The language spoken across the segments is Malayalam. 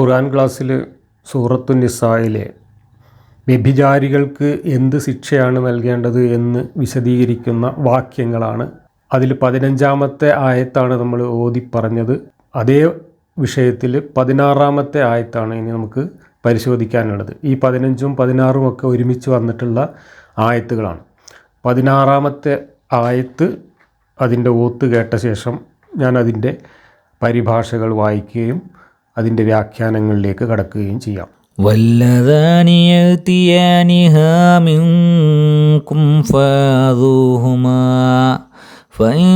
ഖുർആൻ ക്ലാസ്സിൽ സൂറത്തു നിസായിലെ വ്യഭിചാരികൾക്ക് എന്ത് ശിക്ഷയാണ് നൽകേണ്ടത് എന്ന് വിശദീകരിക്കുന്ന വാക്യങ്ങളാണ്. അതിൽ പതിനഞ്ചാമത്തെ ആയത്താണ് നമ്മൾ ഓതി പറഞ്ഞത്. അതേ വിഷയത്തിൽ പതിനാറാമത്തെ ആയത്താണ് ഇനി നമുക്ക് പരിശോധിക്കാനുള്ളത്. ഈ പതിനഞ്ചും പതിനാറും ഒക്കെ ഒരുമിച്ച് വന്നിട്ടുള്ള ആയത്തുകളാണ്. പതിനാറാമത്തെ ആയത്ത് അതിന്റെ ഓത്ത് കേട്ട ശേഷം ഞാൻ അതിന്റെ പരിഭാഷകൾ വായിക്കുകയും അതിൻ്റെ വ്യാഖ്യാനങ്ങളിലേക്ക് കടക്കുകയും ചെയ്യാം واللذان يأتيانها منكم فاذوهما فإن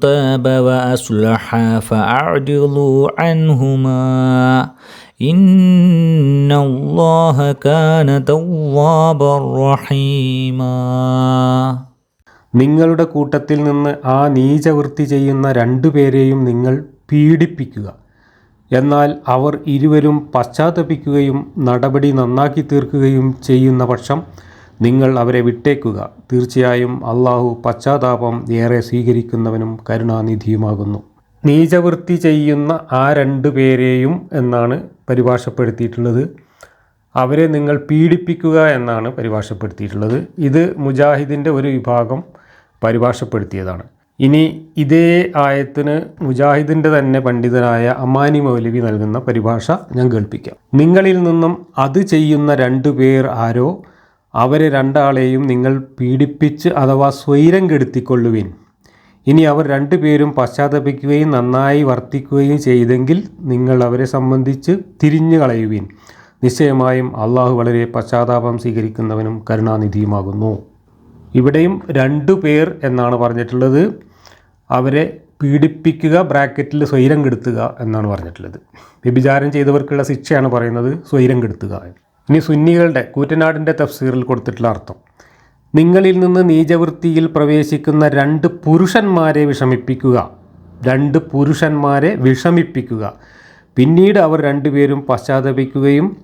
تابا وأصلحا فأعرضوا عنهما إن الله كان توابا رحيما നിങ്ങളുടെ കൂട്ടത്തിൽ നിന്ന് ആ നീചവൃത്തി ചെയ്യുന്ന രണ്ടുപേരെയും നിങ്ങൾ പീഡിപ്പിക്കുക എന്നാൽ അവർ ഇരുവരും പശ്ചാത്തപിക്കുകയും നടപടി നന്നാക്കി തീർക്കുകയും ചെയ്യുന്ന പക്ഷം നിങ്ങൾ അവരെ വിട്ടേക്കുക. തീർച്ചയായും അള്ളാഹു പശ്ചാത്താപം ഏറെ സ്വീകരിക്കുന്നവനും കരുണാനിധിയുമാകുന്നു. നീചവൃത്തി ചെയ്യുന്ന ആ രണ്ട് പേരെയും എന്നാണ് പരിഭാഷപ്പെടുത്തിയിട്ടുള്ളത്. അവരെ നിങ്ങൾ പീഡിപ്പിക്കുക എന്നാണ് പരിഭാഷപ്പെടുത്തിയിട്ടുള്ളത്. ഇത് മുജാഹിദിന്റെ ഒരു വിഭാഗം പരിഭാഷപ്പെടുത്തിയതാണ്. ഇനി ഇതേ ആയത്തിന് മുജാഹിദിന്റെ തന്നെ പണ്ഡിതനായ അമാനി മൗലവി നൽകുന്ന പരിഭാഷ ഞാൻ കേൾപ്പിക്കാം. നിങ്ങളിൽ നിന്നും അത് ചെയ്യുന്ന രണ്ടു പേർ ആരോ? അവരെ രണ്ടാളെയും നിങ്ങൾ പീഡിപ്പിച്ച് അഥവാ സ്വൈരം കെടുത്തിക്കൊള്ളുവിൻ. ഇനി അവർ രണ്ടുപേരും പശ്ചാത്തപിക്കുകയും നന്നായി വർത്തിക്കുകയും ചെയ്തെങ്കിൽ നിങ്ങൾ അവരെ സംബന്ധിച്ച് തിരിഞ്ഞു കളയുവിൻ. നിശ്ചയമായും അള്ളാഹു വളരെ പശ്ചാത്താപം സ്വീകരിക്കുന്നവനും കരുണാനിധിയുമാകുന്നു. ഇവിടെയും രണ്ടു പേർ എന്നാണ് പറഞ്ഞിട്ടുള്ളത്. അവരെ പീഡിപ്പിക്കുക ബ്രാക്കറ്റിൽ സ്വൈരം കെടുത്തുക എന്നാണ് പറഞ്ഞിട്ടുള്ളത്. വ്യഭിചാരം ചെയ്തവർക്കുള്ള ശിക്ഷയാണ് പറയുന്നത് സ്വൈരം കെടുത്തുക ഇനി സുന്നികളുടെ കൂറ്റനാടിന്റെ തഫ്സീറിൽ കൊടുത്തിട്ടുള്ള അർത്ഥം. നിങ്ങളിൽ നിന്ന് നീചവൃത്തിയിൽ പ്രവേശിക്കുന്ന രണ്ട് പുരുഷന്മാരെ വിഷമിപ്പിക്കുക. രണ്ട് പുരുഷന്മാരെ വിഷമിപ്പിക്കുക. പിന്നീട് അവർ രണ്ടുപേരും പശ്ചാത്തപിക്കുകയും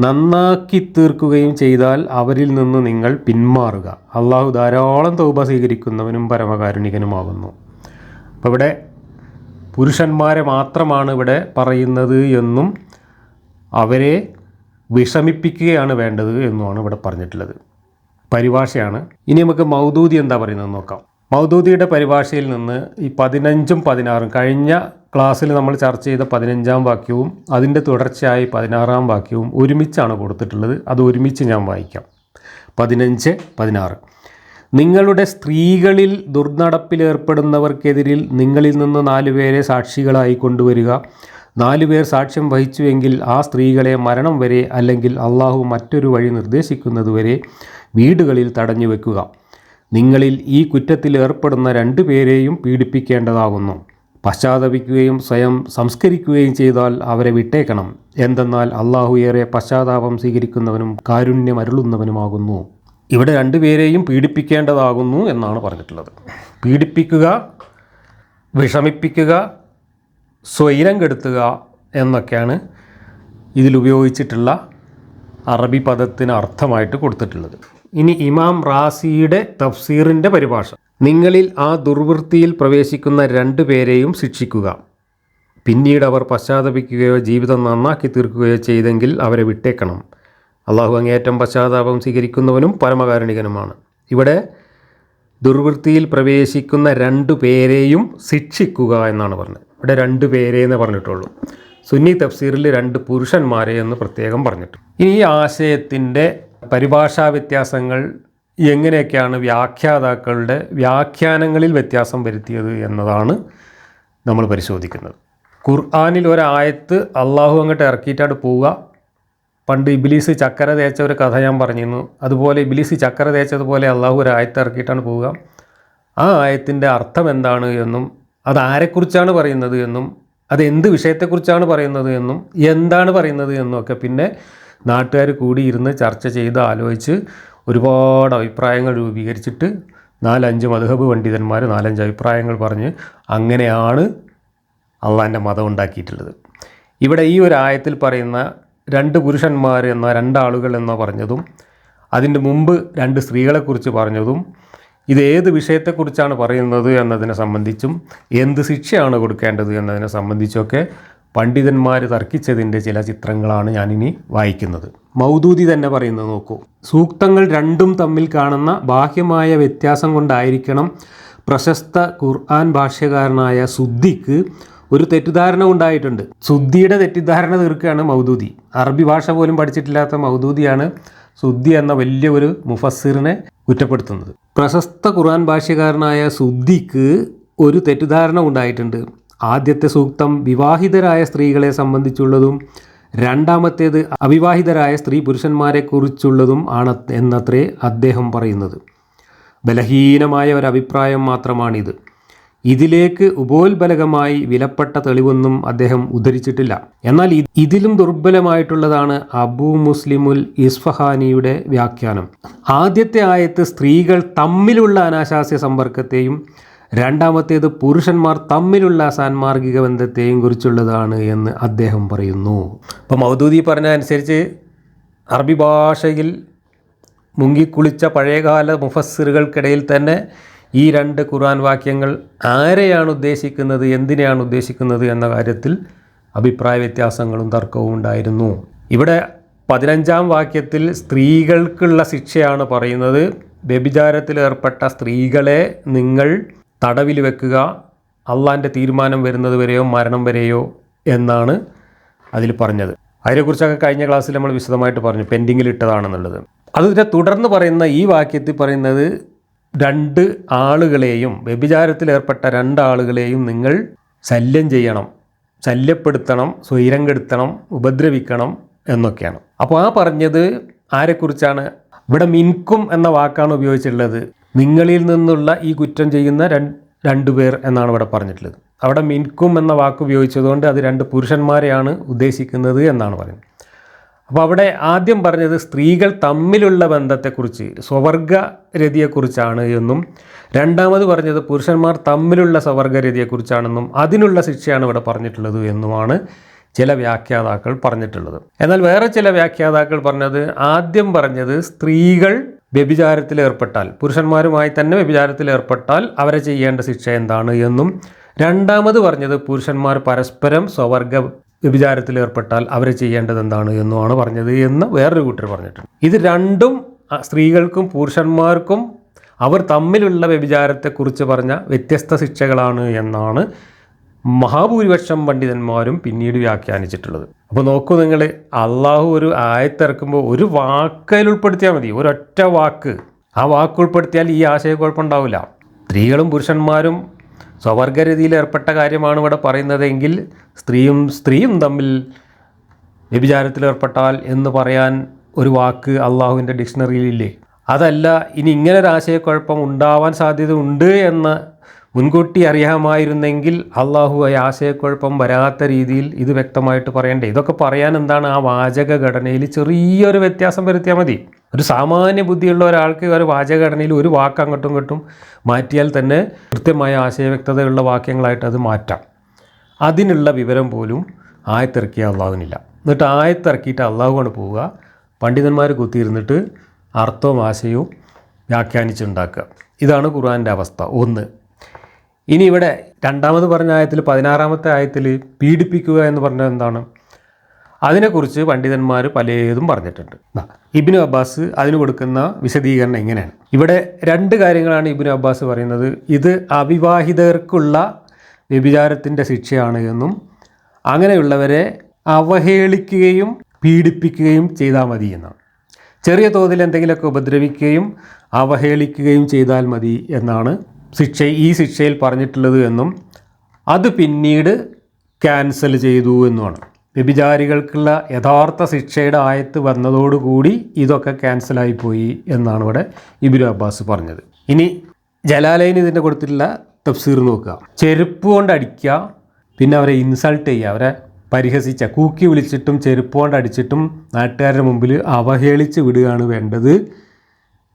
നന്നാക്കി തീർക്കുകയും ചെയ്താൽ അവരിൽ നിന്ന് നിങ്ങൾ പിന്മാറുക. അള്ളാഹു ധാരാളം തൗബ സ്വീകരിക്കുന്നവനും പരമകാരുണികനുമാകുന്നു. അപ്പോൾ ഇവിടെ പുരുഷന്മാരെ മാത്രമാണ് ഇവിടെ പറയുന്നത് എന്നും അവരെ വിഷമിപ്പിക്കുകയാണ് വേണ്ടത് എന്നുമാണ് ഇവിടെ പറഞ്ഞിട്ടുള്ളത്. പരിഭാഷയാണ്. ഇനി നമുക്ക് മൗദൂദി എന്താ പറയുന്നത് നോക്കാം. മൗദൂദിയുടെ പരിഭാഷയിൽ നിന്ന് ഈ പതിനഞ്ചും പതിനാറും കഴിഞ്ഞ ക്ലാസ്സിൽ നമ്മൾ ചർച്ച ചെയ്ത പതിനഞ്ചാം വാക്യവും അതിന്റെ തുടർച്ചയായി പതിനാറാം വാക്യവും ഒരുമിച്ചാണ് കൊടുത്തിട്ടുള്ളത്. അത് ഒരുമിച്ച് ഞാൻ വായിക്കാം. പതിനഞ്ച് പതിനാറ്. നിങ്ങളുടെ സ്ത്രീകളിൽ ദുർനടപ്പിലേർപ്പെടുന്നവർക്കെതിരിൽ നിങ്ങളിൽ നിന്ന് നാലുപേരെ സാക്ഷികളായി കൊണ്ടുവരിക. നാലുപേർ സാക്ഷ്യം വഹിച്ചുവെങ്കിൽ ആ സ്ത്രീകളെ മരണം വരെ അല്ലെങ്കിൽ അള്ളാഹു മറ്റൊരു വഴി നിർദ്ദേശിക്കുന്നതുവരെ വീടുകളിൽ തടഞ്ഞു വെക്കുക നിങ്ങളിൽ ഈ കുറ്റത്തിൽ ഏർപ്പെടുന്ന രണ്ടു പേരെയും പീഡിപ്പിക്കേണ്ടതാകുന്നു. പശ്ചാത്തപിക്കുകയും സ്വയം സംസ്കരിക്കുകയും ചെയ്താൽ അവരെ വിട്ടേക്കണം. എന്തെന്നാൽ അള്ളാഹു ഏറെ പശ്ചാത്താപം സ്വീകരിക്കുന്നവനും കാരുണ്യം അരുളുന്നവനുമാകുന്നു. ഇവിടെ രണ്ടുപേരെയും പീഡിപ്പിക്കേണ്ടതാകുന്നു എന്നാണ് പറഞ്ഞിട്ടുള്ളത്. പീഡിപ്പിക്കുക വിഷമിപ്പിക്കുക സ്വൈരം കെടുത്തുക എന്നൊക്കെയാണ് ഇതിലുപയോഗിച്ചിട്ടുള്ള അറബി പദത്തിന് അർത്ഥമായിട്ട് കൊടുത്തിട്ടുള്ളത്. ഇനി ഇമാം റാസിയുടെ തഫ്സീറിന്റെ പരിഭാഷ. നിങ്ങളിൽ ആ ദുർവൃത്തിയിൽ പ്രവേശിക്കുന്ന രണ്ടു പേരെയും ശിക്ഷിക്കുക. പിന്നീട് അവർ പശ്ചാത്തപിക്കുകയോ ജീവിതം നന്നാക്കി തീർക്കുകയോ ചെയ്തെങ്കിൽ അവരെ വിട്ടേക്കണം. അള്ളാഹു അങ്ങേറ്റം പശ്ചാത്താപം സ്വീകരിക്കുന്നവനും പരമകാരുണികനുമാണ്. ഇവിടെ ദുർവൃത്തിയിൽ പ്രവേശിക്കുന്ന രണ്ടു പേരെയും ശിക്ഷിക്കുക എന്നാണ് പറഞ്ഞത്. ഇവിടെ രണ്ടു പേരെ എന്ന് പറഞ്ഞിട്ടുള്ളൂ. സുന്നി തഫ്സീറിൽ രണ്ട് പുരുഷന്മാരെ എന്ന് പ്രത്യേകം പറഞ്ഞിട്ടു ഇനി ഈ ആശയത്തിന്റെ പരിഭാഷാ വ്യത്യാസങ്ങൾ എങ്ങനെയൊക്കെയാണ് വ്യാഖ്യാതാക്കളുടെ വ്യാഖ്യാനങ്ങളിൽ വ്യത്യാസം വരുത്തിയത് എന്നതാണ് നമ്മൾ പരിശോധിക്കുന്നത്. ഖുർആാനിൽ ഒരായത്ത് അള്ളാഹു അങ്ങോട്ട് ഇറക്കിയിട്ടാണ് പോവുക. പണ്ട് ഇബിലീസ് ചക്കര തേച്ച ഒരു കഥ ഞാൻ പറഞ്ഞിരുന്നു. അതുപോലെ ഇബിലീസ് ചക്കര തേച്ചതുപോലെ അള്ളാഹു ഒരു ആയത്ത് ഇറക്കിയിട്ടാണ് പോവുക. ആ ആയത്തിന്റെ അർത്ഥം എന്താണ് എന്നും അത് ആരെക്കുറിച്ചാണ് പറയുന്നത് എന്നും അത് എന്ത് വിഷയത്തെക്കുറിച്ചാണ് പറയുന്നത് എന്നും എന്താണ് പറയുന്നത് എന്നും ഒക്കെ പിന്നെ നാട്ടുകാർ കൂടിയിരുന്ന് ചർച്ച ചെയ്ത് ആലോചിച്ച് ഒരുപാട് അഭിപ്രായങ്ങൾ രൂപീകരിച്ചിട്ട് നാലഞ്ച് മധുഹബ് പണ്ഡിതന്മാർ നാലഞ്ച് അഭിപ്രായങ്ങൾ പറഞ്ഞ് അങ്ങനെയാണ് അള്ളാന്റെ മതം ഉണ്ടാക്കിയിട്ടുള്ളത്. ഇവിടെ ഈ ഒരു ആയത്തിൽ പറയുന്ന രണ്ട് പുരുഷന്മാർ എന്ന രണ്ടാളുകൾ എന്നോ പറഞ്ഞതും അതിന്റെ മുമ്പ് രണ്ട് സ്ത്രീകളെക്കുറിച്ച് പറഞ്ഞതും ഇത് ഏത് വിഷയത്തെക്കുറിച്ചാണ് പറയുന്നത് എന്നതിനെ സംബന്ധിച്ചും എന്ത് ശിക്ഷയാണ് കൊടുക്കേണ്ടത് എന്നതിനെ സംബന്ധിച്ചൊക്കെ പണ്ഡിതന്മാർ തർക്കിച്ചതിന്റെ ചില ചിത്രങ്ങളാണ് ഞാനിനി വായിക്കുന്നത്. മൗദൂദി തന്നെ പറയുന്നത് നോക്കൂ. സൂക്തങ്ങൾ രണ്ടും തമ്മിൽ കാണുന്ന ബാഹ്യമായ വ്യത്യാസം കൊണ്ടായിരിക്കണം പ്രശസ്ത ഖുർആൻ ഭാഷ്യകാരനായ സുദ്ദിക്ക് ഒരു തെറ്റിദ്ധാരണ ഉണ്ടായിട്ടുണ്ട്. സുദ്ദിയുടെ തെറ്റിദ്ധാരണ തീർക്കുകയാണ് മൗദൂദി. അറബി ഭാഷ പോലും പഠിച്ചിട്ടില്ലാത്ത മൗദൂദിയാണ് സുദ്ദി എന്ന വലിയ ഒരു മുഫസ്സിറിനെ കുറ്റപ്പെടുത്തുന്നത്. പ്രശസ്ത ഖുർആൻ ഭാഷ്യകാരനായ സുദ്ദിക്ക് ഒരു തെറ്റിദ്ധാരണ ഉണ്ടായിട്ടുണ്ട്. ആദ്യത്തെ സൂക്തം വിവാഹിതരായ സ്ത്രീകളെ സംബന്ധിച്ചുള്ളതും രണ്ടാമത്തേത് അവിവാഹിതരായ സ്ത്രീ പുരുഷന്മാരെക്കുറിച്ചുള്ളതും ആണ് എന്നത്രേ അദ്ദേഹം പറയുന്നത്. ബലഹീനമായ ഒരു അഭിപ്രായം മാത്രമാണിത്. ഇതിലേക്ക് ഉപോത്ബലകമായി വിലപ്പെട്ട തെളിവൊന്നും അദ്ദേഹം ഉദ്ധരിച്ചിട്ടില്ല. എന്നാൽ ഇതിലും ദുർബലമായിട്ടുള്ളതാണ് അബു മുസ്ലിമുൽ ഇസ്ഫഹാനിയുടെ വ്യാഖ്യാനം. ആദ്യത്തെ ആയത്ത് സ്ത്രീകൾ തമ്മിലുള്ള അനാശാസ്യ സമ്പർക്കത്തെയും രണ്ടാമത്തേത് പുരുഷന്മാർ തമ്മിലുള്ള സാൻമാർഗിക ബന്ധത്തെയും കുറിച്ചുള്ളതാണ് എന്ന് അദ്ദേഹം പറയുന്നു. അപ്പോൾ മൗദൂദി പറഞ്ഞ അനുസരിച്ച് അറബി ഭാഷയിൽ മുങ്ങിക്കുളിച്ച പഴയകാല മുഫസ്സിറുകൾക്കിടയിൽ തന്നെ ഈ രണ്ട് ഖുർആൻ വാക്യങ്ങൾ ആരെയാണ് ഉദ്ദേശിക്കുന്നത് എന്തിനെയാണ് ഉദ്ദേശിക്കുന്നത് എന്ന കാര്യത്തിൽ അഭിപ്രായ വ്യത്യാസങ്ങളും തർക്കവും ഉണ്ടായിരുന്നു. ഇവിടെ പതിനഞ്ചാം വാക്യത്തിൽ സ്ത്രീകൾക്കുള്ള ശിക്ഷയാണ് പറയുന്നത്. വ്യഭിചാരത്തിലേർപ്പെട്ട സ്ത്രീകളെ നിങ്ങൾ തടവിൽ വെക്കുക അള്ളാന്റെ തീരുമാനം വരുന്നത് വരെയോ മരണം വരെയോ എന്നാണ് അതിൽ പറഞ്ഞത്. അതിനെക്കുറിച്ചൊക്കെ കഴിഞ്ഞ ക്ലാസ്സിൽ നമ്മൾ വിശദമായിട്ട് പറഞ്ഞു പെൻഡിങ്ങിൽ ഇട്ടതാണെന്നുള്ളത്. അതിനെ തുടർന്ന് പറയുന്ന ഈ വാക്യത്തിൽ പറയുന്നത് രണ്ട് ആളുകളെയും വ്യഭിചാരത്തിലേർപ്പെട്ട രണ്ടാളുകളെയും നിങ്ങൾ ശല്യം ചെയ്യണം ശല്യപ്പെടുത്തണം സ്വൈരം കെടുത്തണം ഉപദ്രവിക്കണം എന്നൊക്കെയാണ്. അപ്പോൾ ആ പറഞ്ഞത് ആരെക്കുറിച്ചാണ്? ഇവിടെ മിൻകും എന്ന വാക്കാണ് ഉപയോഗിച്ചിട്ടുള്ളത്. നിങ്ങളിൽ നിന്നുള്ള ഈ കുറ്റം ചെയ്യുന്ന രണ്ട് പേർ എന്നാണ് ഇവിടെ പറഞ്ഞിട്ടുള്ളത്. അവിടെ മിൻകും എന്ന വാക്ക് ഉപയോഗിച്ചതുകൊണ്ട് അത് രണ്ട് പുരുഷന്മാരെയാണ് ഉദ്ദേശിക്കുന്നത് എന്നാണ് പറയുന്നത്. അപ്പോൾ അവിടെ ആദ്യം പറഞ്ഞത് സ്ത്രീകൾ തമ്മിലുള്ള ബന്ധത്തെക്കുറിച്ച് സ്വവർഗരതിയെക്കുറിച്ചാണ് എന്നും രണ്ടാമത് പറഞ്ഞത് പുരുഷന്മാർ തമ്മിലുള്ള സ്വവർഗരതിയെക്കുറിച്ചാണെന്നും അതിനുള്ള ശിക്ഷയാണ് ഇവിടെ പറഞ്ഞിട്ടുള്ളത് എന്നുമാണ് ചില വ്യാഖ്യാതാക്കൾ പറഞ്ഞിട്ടുള്ളത്. എന്നാൽ വേറെ ചില വ്യാഖ്യാതാക്കൾ പറഞ്ഞത് ആദ്യം പറഞ്ഞത് സ്ത്രീകൾ വ്യഭിചാരത്തിൽ ഏർപ്പെട്ടാൽ പുരുഷന്മാരുമായി തന്നെ വ്യഭിചാരത്തിൽ ഏർപ്പെട്ടാൽ അവരെ ചെയ്യേണ്ട ശിക്ഷ എന്താണ് എന്നും രണ്ടാമത് പറഞ്ഞത് പുരുഷന്മാർ പരസ്പരം സ്വവർഗ വ്യഭിചാരത്തിൽ ഏർപ്പെട്ടാൽ അവരെ ചെയ്യേണ്ടത് എന്താണ് എന്നുമാണ് പറഞ്ഞത് എന്ന് വേറൊരു കൂട്ടർ പറഞ്ഞിട്ടുണ്ട്. ഇത് രണ്ടും സ്ത്രീകൾക്കും പുരുഷന്മാർക്കും അവർ തമ്മിലുള്ള വ്യഭിചാരത്തെക്കുറിച്ച് പറഞ്ഞ വ്യത്യസ്ത ശിക്ഷകളാണ് എന്നാണ് മഹാഭൂരിപക്ഷം പണ്ഡിതന്മാരും പിന്നീട് വ്യാഖ്യാനിച്ചിട്ടുള്ളത്. അപ്പോൾ നോക്കൂ നിങ്ങൾ അള്ളാഹു ഒരു ആയത്തിറക്കുമ്പോൾ ഒരു വാക്കയിൽ ഉൾപ്പെടുത്തിയാൽ മതി ഒരൊറ്റ വാക്ക്. ആ വാക്ക് ഉൾപ്പെടുത്തിയാൽ ഈ ആശയക്കുഴപ്പം ഉണ്ടാവില്ല സ്ത്രീകളും പുരുഷന്മാരും സ്വവർഗരതിയിൽ ഏർപ്പെട്ട കാര്യമാണ് ഇവിടെ പറയുന്നതെങ്കിൽ സ്ത്രീയും സ്ത്രീയും തമ്മിൽ വ്യഭിചാരത്തിൽ ഏർപ്പെട്ടാൽ എന്ന് പറയാൻ ഒരു വാക്ക് അള്ളാഹുവിന്റെ ഡിക്ഷണറിയിലില്ലേ അതല്ല ഇനി ഇങ്ങനെ ഒരു ആശയക്കുഴപ്പം ഉണ്ടാവാൻ സാധ്യത ഉണ്ട് എന്ന് മുൻകൂട്ടി അറിയാമായിരുന്നെങ്കിൽ അള്ളാഹു ആശയക്കുഴപ്പം വരാത്ത രീതിയിൽ ഇത് വ്യക്തമായിട്ട് പറയണ്ടേ? ഇതൊക്കെ പറയാൻ എന്താണ് ആ വാചക ഘടനയിൽ ചെറിയൊരു വ്യത്യാസം വരുത്തിയാൽ മതി. ഒരു സാമാന്യ ബുദ്ധിയുള്ള ഒരാൾക്ക് ഒരു വാചകഘടനയിൽ ഒരു വാക്ക് അങ്ങോട്ടും ഇങ്ങോട്ടും മാറ്റിയാൽ തന്നെ കൃത്യമായ ആശയവ്യക്തതയുള്ള വാക്യങ്ങളായിട്ട് അത് മാറ്റാം. അതിനുള്ള വിവരം പോലും ആയത്തിറക്കിയ അള്ളാഹുവിനില്ല. എന്നിട്ട് ആയത്തിറക്കിയിട്ട് അള്ളാഹുവാണ് പോവുക. പണ്ഡിതന്മാർ കുത്തിയിരുന്നിട്ട് അർത്ഥവും ആശയവും വ്യാഖ്യാനിച്ചുണ്ടാക്കുക. ഇതാണ് ഖുർആന്റെ അവസ്ഥ. ഒന്ന് ഇനി ഇവിടെ രണ്ടാമത് പറഞ്ഞ ആയത്തിൽ പതിനാറാമത്തെ ആയത്തിൽ പീഡിപ്പിക്കുക എന്ന് പറഞ്ഞത് എന്താണ്? അതിനെക്കുറിച്ച് പണ്ഡിതന്മാർ പലതും പറഞ്ഞിട്ടുണ്ട്. ഇബിനു അബ്ബാസ് അതിന് കൊടുക്കുന്ന വിശദീകരണം എങ്ങനെയാണ് ഇവിടെ രണ്ട് കാര്യങ്ങളാണ് ഇബിനു അബ്ബാസ് പറയുന്നത്. ഇത് അവിവാഹിതർക്കുള്ള വ്യഭിചാരത്തിന്റെ ശിക്ഷയാണ് എന്നും അങ്ങനെയുള്ളവരെ അവഹേളിക്കുകയും പീഡിപ്പിക്കുകയും ചെയ്താൽ മതി എന്നാണ്. ചെറിയ തോതിൽ എന്തെങ്കിലുമൊക്കെ ഉപദ്രവിക്കുകയും അവഹേളിക്കുകയും ചെയ്താൽ മതി എന്നാണ് ശിക്ഷ ഈ ശിക്ഷയിൽ പറഞ്ഞിട്ടുള്ളത് എന്നും അത് പിന്നീട് ക്യാൻസൽ ചെയ്തു എന്നുമാണ്. വ്യഭിചാരികൾക്കുള്ള യഥാർത്ഥ ശിക്ഷയുടെ ആയത്ത് വന്നതോടുകൂടി ഇതൊക്കെ ക്യാൻസലായി പോയി എന്നാണ് ഇവിടെ ഇബിനു അബ്ബാസ് പറഞ്ഞത്. ഇനി ജലാലൈൻ ഇതിന്റെ കൊടുത്തിട്ടുള്ള തഫ്സീർ നോക്കുക. ചെരുപ്പ് കൊണ്ട് അടിക്കുക പിന്നെ അവരെ ഇൻസൾട്ട് ചെയ്യുക അവരെ പരിഹസിച്ച കൂക്കി വിളിച്ചിട്ടും ചെരുപ്പ് കൊണ്ട് അടിച്ചിട്ടും നാട്ടുകാരുടെ മുമ്പിൽ അവഹേളിച്ച് വിടുകയാണ് വേണ്ടത്.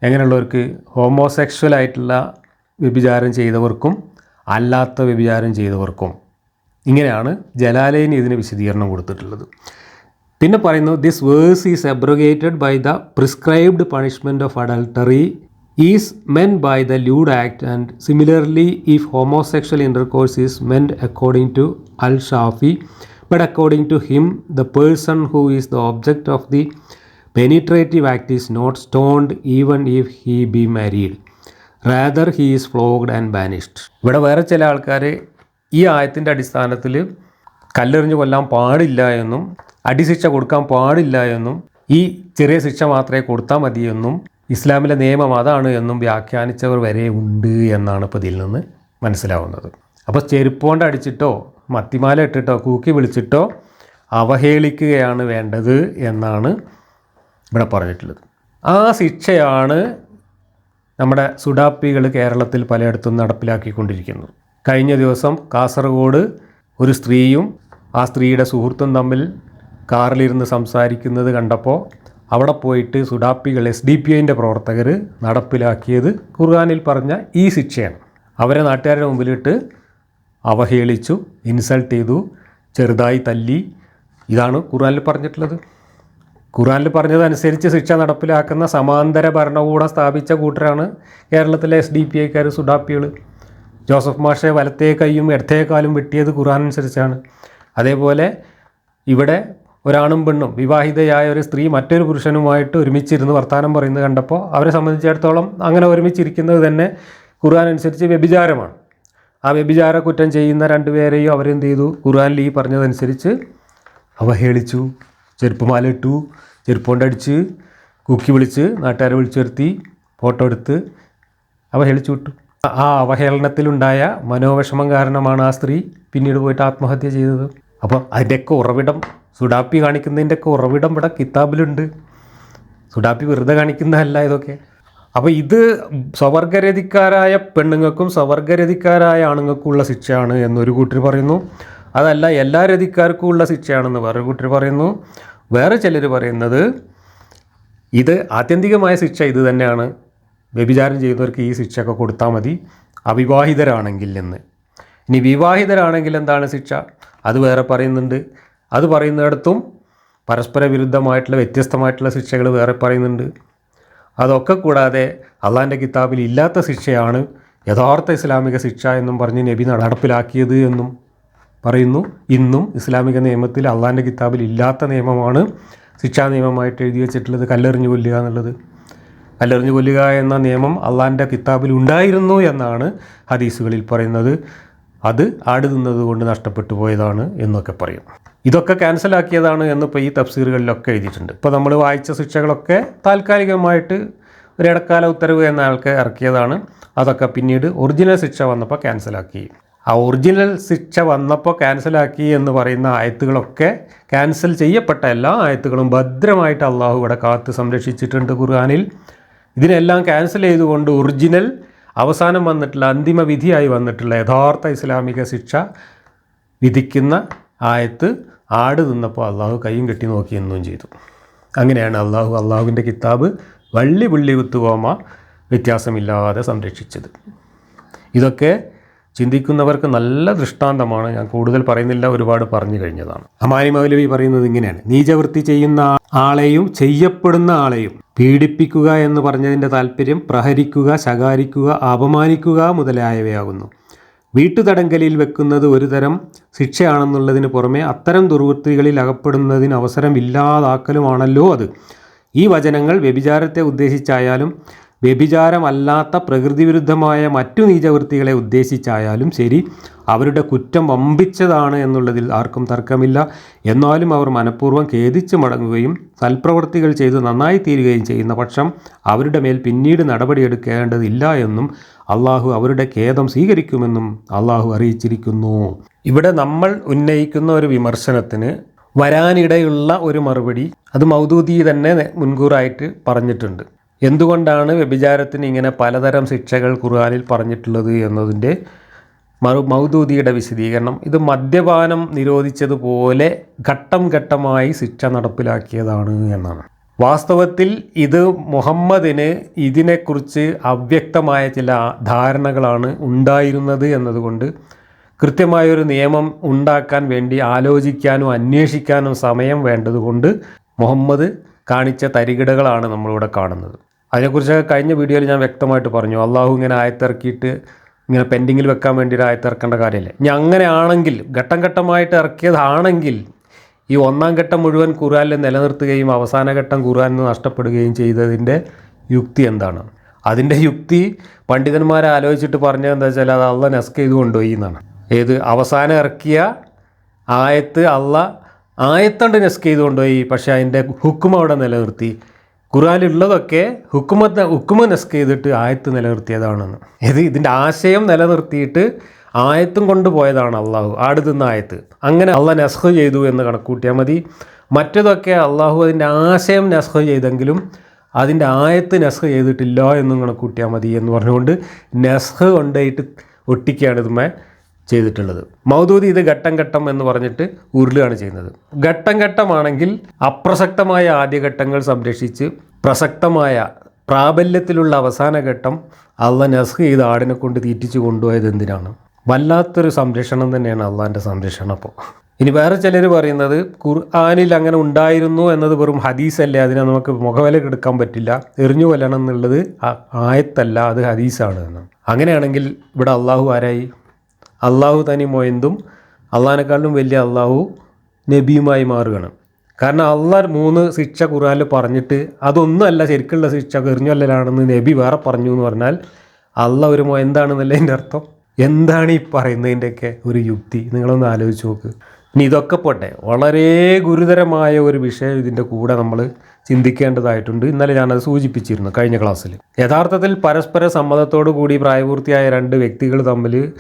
എങ്ങനെയുള്ളവർക്ക് ഹോമോസെക്ഷൽ ആയിട്ടുള്ള വ്യഭിചാരം ചെയ്തവർക്കും അല്ലാത്ത വ്യഭിചാരം ചെയ്തവർക്കും ഇങ്ങനെയാണ് ജലാലയൻ ഇതിന് വിശദീകരണം കൊടുത്തിട്ടുള്ളത്. പിന്നെ പറയുന്നു this verse is abrogated by the prescribed punishment of adultery is meant by the lewd act and similarly if homosexual intercourse is meant according to al Shafi but according to him the person who is the object of the penetrative act is not stoned even if he be married rather he is flogged and banished ഇവിടെ വേറെ ചില ആൾക്കാർ ഈ ആയത്തിന്റെ അടിസ്ഥാനത്തിൽ കല്ലെറിഞ്ഞ് കൊല്ലാൻ പാടില്ല എന്നും അടിശിക്ഷ കൊടുക്കാൻ പാടില്ല എന്നും ഈ ചെറിയ ശിക്ഷ മാത്രമേ കൊടുത്താൽ മതിയെന്നും ഇസ്ലാമിലെ നിയമം അതാണ് എന്നും വ്യാഖ്യാനിച്ചവർ വരെ ഉണ്ട് എന്നാണ് ഇപ്പോൾ ഇതിൽ നിന്ന് മനസ്സിലാവുന്നത്. അപ്പോൾ ചെരുപ്പോണ്ട് അടിച്ചിട്ടോ മത്തിമാല ഇട്ടിട്ടോ കൂക്കി വിളിച്ചിട്ടോ അവഹേളിക്കുകയാണ് വേണ്ടത് എന്നാണ് ഇവിടെ പറഞ്ഞിട്ടുള്ളത്. ആ ശിക്ഷയാണ് നമ്മുടെ സുഡാപ്പികൾ കേരളത്തിൽ പലയിടത്തും നടപ്പിലാക്കിക്കൊണ്ടിരിക്കുന്നു. കഴിഞ്ഞ ദിവസം കാസർഗോഡ് ഒരു സ്ത്രീയും ആ സ്ത്രീയുടെ സുഹൃത്തും തമ്മിൽ കാറിലിരുന്ന് സംസാരിക്കുന്നത് കണ്ടപ്പോൾ അവിടെ പോയിട്ട് സുഡാപ്പികൾ എസ് ഡി പി ഐന്റെ പ്രവർത്തകർ നടപ്പിലാക്കിയത് ഖുർആാനിൽ പറഞ്ഞ ഈ ശിക്ഷയാണ്. അവരെ നാട്ടുകാരുടെ മുമ്പിലിട്ട് അവഹേളിച്ചു ഇൻസൾട്ട് ചെയ്തു ചെറുതായി തല്ലി. ഇതാണ് ഖുർആാനിൽ പറഞ്ഞിട്ടുള്ളത്. ഖുറാനിൽ പറഞ്ഞതനുസരിച്ച് ശിക്ഷ നടപ്പിലാക്കുന്ന സമാന്തര ഭരണകൂടം സ്ഥാപിച്ച കൂട്ടരാണ് കേരളത്തിലെ എസ് ഡി പി ഐക്കാർ സുഡാപ്പികൾ ജോസഫ് മാഷെ വലത്തേ കൈയും ഇടത്തേ കാലും വെട്ടിയത് ഖുറാൻ അനുസരിച്ചാണ് അതേപോലെ ഇവിടെ ഒരാണും പെണ്ണും വിവാഹിതയായ ഒരു സ്ത്രീ മറ്റൊരു പുരുഷനുമായിട്ട് ഒരുമിച്ചിരുന്ന് വർത്തമാനം പറയുന്നത് കണ്ടപ്പോൾ അവരെ സംബന്ധിച്ചിടത്തോളം അങ്ങനെ ഒരുമിച്ചിരിക്കുന്നത് തന്നെ ഖുർആൻ അനുസരിച്ച് വ്യഭിചാരമാണ്. ആ വ്യഭിചാര കുറ്റം ചെയ്യുന്ന രണ്ടുപേരെയും അവരെന്ത് ചെയ്തു? ഖുർആനിൽ ഈ പറഞ്ഞതനുസരിച്ച് അവഹേളിച്ചു. ചെരുപ്പുമാലിട്ടു ചെരുപ്പുകൊണ്ടടിച്ച് കുക്കി വിളിച്ച് നാട്ടുകാരെ വിളിച്ചു വരുത്തി ഫോട്ടോ എടുത്ത് അവഹേളിച്ചു വിട്ടു. ആ അവഹേളനത്തിലുണ്ടായ മനോവിഷമം കാരണമാണ് ആ സ്ത്രീ പിന്നീട് പോയിട്ട് ആത്മഹത്യ ചെയ്തത്. അപ്പോൾ അതിന്റെയൊക്കെ ഉറവിടം സുഡാപ്പി കാണിക്കുന്നതിന്റെയൊക്കെ ഉറവിടം ഇവിടെ കിതാബിലുണ്ട്. സുഡാപ്പി വെറുതെ കാണിക്കുന്നതല്ല ഇതൊക്കെ. അപ്പോൾ ഇത് സ്വവർഗരതിക്കാരായ പെണ്ണുങ്ങൾക്കും സ്വവർഗരതിക്കാരായ ആണുങ്ങൾക്കും ഉള്ള ശിക്ഷയാണ് എന്നൊരു കൂട്ടർ പറയുന്നു. അതല്ല എല്ലാ രതിക്കാർക്കും ഉള്ള ശിക്ഷയാണെന്ന് വേറൊരു കൂട്ടർ പറയുന്നു. വേറെ ചിലർ പറയുന്നത് ഇത് ആത്യന്തികമായ ശിക്ഷ ഇത് തന്നെയാണ്. വ്യഭിചാരം ചെയ്യുന്നവർക്ക് ഈ ശിക്ഷയൊക്കെ കൊടുത്താൽ മതി. അവിവാഹിതരാണെങ്കിൽ എന്ന് ഇനി വിവാഹിതരാണെങ്കിൽ എന്താണ് ശിക്ഷ? അത് വേറെ പറയുന്നുണ്ട്. അത് പറയുന്നിടത്തും പരസ്പര വിരുദ്ധമായിട്ടുള്ള വ്യത്യസ്തമായിട്ടുള്ള ശിക്ഷകൾ വേറെ പറയുന്നുണ്ട്. അതൊക്കെ കൂടാതെ അള്ളാന്റെ കിതാബിൽ ഇല്ലാത്ത ശിക്ഷയാണ് യഥാർത്ഥ ഇസ്ലാമിക ശിക്ഷ എന്നും പറഞ്ഞ് നബി നടപ്പിലാക്കിയത് എന്നും പറയുന്നു. ഇന്നും ഇസ്ലാമിക നിയമത്തിൽ അള്ളാന്റെ കിതാബിൽ ഇല്ലാത്ത നിയമമാണ് ശിക്ഷാ നിയമമായിട്ട് എഴുതി വെച്ചിട്ടുള്ളത് കല്ലെറിഞ്ഞു കൊല്ലുക എന്നുള്ളത്. കല്ലെറിഞ്ഞു കൊല്ലുക എന്ന നിയമം അള്ളാന്റെ കിതാബിൽ ഉണ്ടായിരുന്നു എന്നാണ് ഹദീസുകളിൽ പറയുന്നത്. അത് ആട് തിന്നത് കൊണ്ട് നഷ്ടപ്പെട്ടു പോയതാണ് എന്നൊക്കെ പറയും. ഇതൊക്കെ ക്യാൻസലാക്കിയതാണ് എന്നിപ്പോൾ ഈ തഫ്സീറുകളിലൊക്കെ എഴുതിയിട്ടുണ്ട്. ഇപ്പോൾ നമ്മൾ വായിച്ച ശിക്ഷകളൊക്കെ താൽക്കാലികമായിട്ട് ഒരു ഇടക്കാല ഉത്തരവ് എന്ന ആൾക്ക് ഇറക്കിയതാണ്. അതൊക്കെ പിന്നീട് ഒറിജിനൽ ശിക്ഷ വന്നപ്പോൾ ക്യാൻസലാക്കി ആ ഒറിജിനൽ ശിക്ഷ വന്നപ്പോൾ ക്യാൻസലാക്കി എന്ന് പറയുന്ന ആയത്തുകളൊക്കെ ക്യാൻസൽ ചെയ്യപ്പെട്ട എല്ലാ ആയത്തുകളും ഭദ്രമായിട്ട് അള്ളാഹു ഇവിടെ കാത്ത് സംരക്ഷിച്ചിട്ടുണ്ട് ഖുർആാനിൽ. ഇതിനെല്ലാം ക്യാൻസൽ ചെയ്തുകൊണ്ട് ഒറിജിനൽ അവസാനം വന്നിട്ടുള്ള അന്തിമ വിധിയായി വന്നിട്ടുള്ള യഥാർത്ഥ ഇസ്ലാമിക ശിക്ഷ വിധിക്കുന്ന ആയത്ത് ആട് തിന്നപ്പോൾ അള്ളാഹു കൈയും കെട്ടി നോക്കി എന്നും ചെയ്തു. അങ്ങനെയാണ് അള്ളാഹു അള്ളാഹുവിന്റെ കിതാബ് വള്ളി പുള്ളി കുത്തുകോമ വ്യത്യാസമില്ലാതെ സംരക്ഷിച്ചത്. ഇതൊക്കെ ചിന്തിക്കുന്നവർക്ക് നല്ല ദൃഷ്ടാന്തമാണ്. ഞാൻ കൂടുതൽ പറയുന്നില്ല ഒരുപാട് പറഞ്ഞു കഴിഞ്ഞതാണ്. അമാനി മൗലവി പറയുന്നത് ഇങ്ങനെയാണ്. നീചവൃത്തി ചെയ്യുന്ന ആളെയും ചെയ്യപ്പെടുന്ന ആളെയും പീഡിപ്പിക്കുക എന്ന് പറഞ്ഞതിന്റെ താല്പര്യം പ്രഹരിക്കുക ശകാരിക്കുക അപമാനിക്കുക മുതലായവയാകുന്നു. വീട്ടുതടങ്കലിൽ വെക്കുന്നത് ഒരുതരം ശിക്ഷയാണെന്നുള്ളതിന് പുറമെ അത്തരം ദുർവൃത്തികളിൽ അകപ്പെടുന്നതിന് അവസരം ഇല്ലാതാക്കലുമാണല്ലോ അത്. ഈ വചനങ്ങൾ വ്യഭിചാരത്തെ ഉദ്ദേശിച്ചായാലും വ്യഭിചാരമല്ലാത്ത പ്രകൃതിവിരുദ്ധമായ മറ്റു നീചവൃത്തികളെ ഉദ്ദേശിച്ചായാലും ശരി അവരുടെ കുറ്റം വമ്പിച്ചതാണ് എന്നുള്ളതിൽ ആർക്കും തർക്കമില്ല. എന്നാലും അവർ മനഃപൂർവം ഖേദിച്ച് മടങ്ങുകയും സൽപ്രവൃത്തികൾ ചെയ്ത് നന്നായി തീരുകയും ചെയ്യുന്ന പക്ഷം അവരുടെ മേൽ പിന്നീട് നടപടിയെടുക്കേണ്ടതില്ല എന്നും അള്ളാഹു അവരുടെ ഖേദം സ്വീകരിക്കുമെന്നും അള്ളാഹു അറിയിച്ചിരിക്കുന്നു. ഇവിടെ നമ്മൾ ഉന്നയിക്കുന്ന ഒരു വിമർശനത്തിന് വരാനിടയുള്ള ഒരു മറുപടി അത് മൗദൂദി തന്നെ മുൻകൂറായിട്ട് പറഞ്ഞിട്ടുണ്ട്. എന്തുകൊണ്ടാണ് വ്യഭിചാരത്തിന് ഇങ്ങനെ പലതരം ശിക്ഷകൾ ഖുർആാനിൽ പറഞ്ഞിട്ടുള്ളത് എന്നതിന്റെ മറു മൗദൂദിയുടെ വിശദീകരണം. ഇത് മദ്യപാനം നിരോധിച്ചതുപോലെ ഘട്ടം ഘട്ടമായി ശിക്ഷ നടപ്പിലാക്കിയതാണ് എന്നാണ്. വാസ്തവത്തിൽ ഇത് മുഹമ്മദിന് ഇതിനെക്കുറിച്ച് അവ്യക്തമായ ചില ധാരണകളാണ് ഉണ്ടായിരുന്നത് എന്നതുകൊണ്ട് കൃത്യമായൊരു നിയമം ഉണ്ടാക്കാൻ വേണ്ടി ആലോചിക്കാനും അന്വേഷിക്കാനും സമയം വേണ്ടതുകൊണ്ട് മുഹമ്മദ് കാണിച്ച തരികിടകളാണ് നമ്മളിവിടെ കാണുന്നത്. അതിനെക്കുറിച്ചൊക്കെ കഴിഞ്ഞ വീഡിയോയിൽ ഞാൻ വ്യക്തമായിട്ട് പറഞ്ഞു. അള്ളാഹു ഇങ്ങനെ ആയത്തിറക്കിയിട്ട് ഇങ്ങനെ പെൻഡിങ്ങിൽ വെക്കാൻ വേണ്ടി ഒരു ആയത്ത് ഇറക്കേണ്ട കാര്യമല്ലേ. ഇനി അങ്ങനെയാണെങ്കിൽ ഘട്ടം ഘട്ടമായിട്ട് ഇറക്കിയതാണെങ്കിൽ ഈ ഒന്നാം ഘട്ടം മുഴുവൻ ഖുർആനിൽ നിലനിർത്തുകയും അവസാന ഘട്ടം ഖുർആനിൽ നിന്ന് നഷ്ടപ്പെടുകയും ചെയ്തതിന്റെ യുക്തി എന്താണ്? അതിന്റെ യുക്തി പണ്ഡിതന്മാരെ ആലോചിച്ചിട്ട് പറഞ്ഞത് എന്താ വെച്ചാൽ അത് അള്ള നെസ്ക് ചെയ്ത് കൊണ്ടുപോയി എന്നാണ്. ഏത്? അവസാനം ഇറക്കിയ ആയത്ത് അള്ള ആയത്തണ്ട് നെസ്ക് ചെയ്ത് കൊണ്ടുപോയി. പക്ഷേ അതിന്റെ ഹുക്കും അവിടെ നിലനിർത്തി. ഖുറാനിലുള്ളതൊക്കെ ഹുക്കുമത്ത് ഹുക്കുമ നെസ്ക് ചെയ്തിട്ട് ആയത്ത് നിലനിർത്തിയതാണെന്ന്. ഇത് ഇതിന്റെ ആശയം നിലനിർത്തിയിട്ട് ആയത്തും കൊണ്ടുപോയതാണ് അള്ളാഹു ആട് തിന്ന ആയത്ത്. അങ്ങനെ അള്ളാഹ് നെസ്ഹ് ചെയ്തു എന്ന് കണക്കൂട്ടിയാൽ മതി. മറ്റതൊക്കെ അള്ളാഹു അതിന്റെ ആശയം നെസ്ഹ് ചെയ്തെങ്കിലും അതിന്റെ ആയത്ത് നെസ്ഹ് ചെയ്തിട്ടില്ല എന്നും കണക്കൂട്ടിയാൽ മതി എന്ന് പറഞ്ഞുകൊണ്ട് നെസ്ഹ് കൊണ്ടുപോയിട്ട് ഒട്ടിക്കുകയാണ് ഇതുമേ ചെയ്തിട്ടുള്ളത്. മൗദൂദി ഇത് ഘട്ടം ഘട്ടം എന്ന് പറഞ്ഞിട്ട് ഉരുളുകയാണ് ചെയ്യുന്നത്. ഘട്ടം ഘട്ടമാണെങ്കിൽ അപ്രസക്തമായ ആദ്യഘട്ടങ്ങൾ സംരക്ഷിച്ച് പ്രസക്തമായ പ്രാബല്യത്തിലുള്ള അവസാന ഘട്ടം അള്ള നസ്ഹ് ചെയ്ത് ആടിനെ കൊണ്ട് തീറ്റിച്ചു കൊണ്ടുപോയത് എന്തിനാണ്? വല്ലാത്തൊരു സംരക്ഷണം തന്നെയാണ് അള്ളാന്റെ സംരക്ഷണം അപ്പോൾ ഇനി വേറെ ചിലർ പറയുന്നത് ഖുർആാനിൽ അങ്ങനെ ഉണ്ടായിരുന്നു എന്നത് വെറും ഹദീസല്ലേ അതിനെ നമുക്ക് മുഖവില എടുക്കാൻ പറ്റില്ല. എറിഞ്ഞു കൊല്ലണം എന്നുള്ളത് ആയത്തല്ല അത് ഹദീസാണ് എന്ന്. അങ്ങനെയാണെങ്കിൽ ഇവിടെ അള്ളാഹു ആരായി? അള്ളാഹു തനി മൊയന്തും അള്ളാഹിനെക്കാളും വലിയ അള്ളാഹു നബിയുമായി മാറുകയാണ്. കാരണം അള്ളാഹ് മൂന്ന് ശിക്ഷ ഖുർആനിൽ പറഞ്ഞിട്ട് അതൊന്നുമല്ല ശരിക്കുള്ള ശിക്ഷ എറിഞ്ഞൊല്ലലാണെന്ന് നബി വേറെ പറഞ്ഞു എന്ന് പറഞ്ഞാൽ അള്ളാഹ് ഒരു മൊയന്താണെന്നല്ല എന്റെ അർത്ഥം? എന്താണ് ഈ പറയുന്നതിന്റെയൊക്കെ ഒരു യുക്തി? നിങ്ങളൊന്ന് ആലോചിച്ച് നോക്ക്. ഇനി ഇതൊക്കെ പോട്ടെ. വളരെ ഗുരുതരമായ ഒരു വിഷയം ഇതിന്റെ കൂടെ നമ്മൾ ചിന്തിക്കേണ്ടതായിട്ടുണ്ട്. ഇന്നലെ ഞാനത് സൂചിപ്പിച്ചിരുന്നു കഴിഞ്ഞ ക്ലാസ്സിൽ. യഥാർത്ഥത്തിൽ പരസ്പര സമ്മതത്തോടു കൂടി പ്രായപൂർത്തിയായ രണ്ട് വ്യക്തികൾ തമ്മിൽ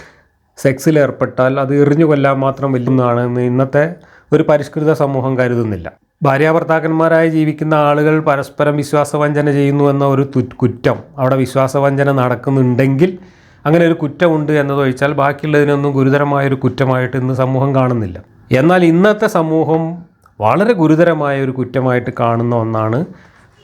സെക്സിൽ ഏർപ്പെട്ടാൽ അത് എറിഞ്ഞു കൊല്ലാൻ മാത്രം വലിയൊന്നാണെന്ന് ഇന്നത്തെ ഒരു പരിഷ്കൃത സമൂഹം കരുതുന്നില്ല. ഭാര്യാഭർത്താക്കന്മാരായി ജീവിക്കുന്ന ആളുകൾ പരസ്പരം വിശ്വാസവഞ്ചന ചെയ്യുന്നു എന്ന ഒരു കുറ്റം അവിടെ വിശ്വാസവഞ്ചന നടക്കുന്നുണ്ടെങ്കിൽ അങ്ങനെ ഒരു കുറ്റമുണ്ട് എന്നതൊഴിച്ചാൽ ബാക്കിയുള്ളതിനൊന്നും ഗുരുതരമായൊരു കുറ്റമായിട്ട് ഇന്ന് സമൂഹം കാണുന്നില്ല. എന്നാൽ ഇന്നത്തെ സമൂഹം വളരെ ഗുരുതരമായ ഒരു കുറ്റമായിട്ട് കാണുന്ന ഒന്നാണ്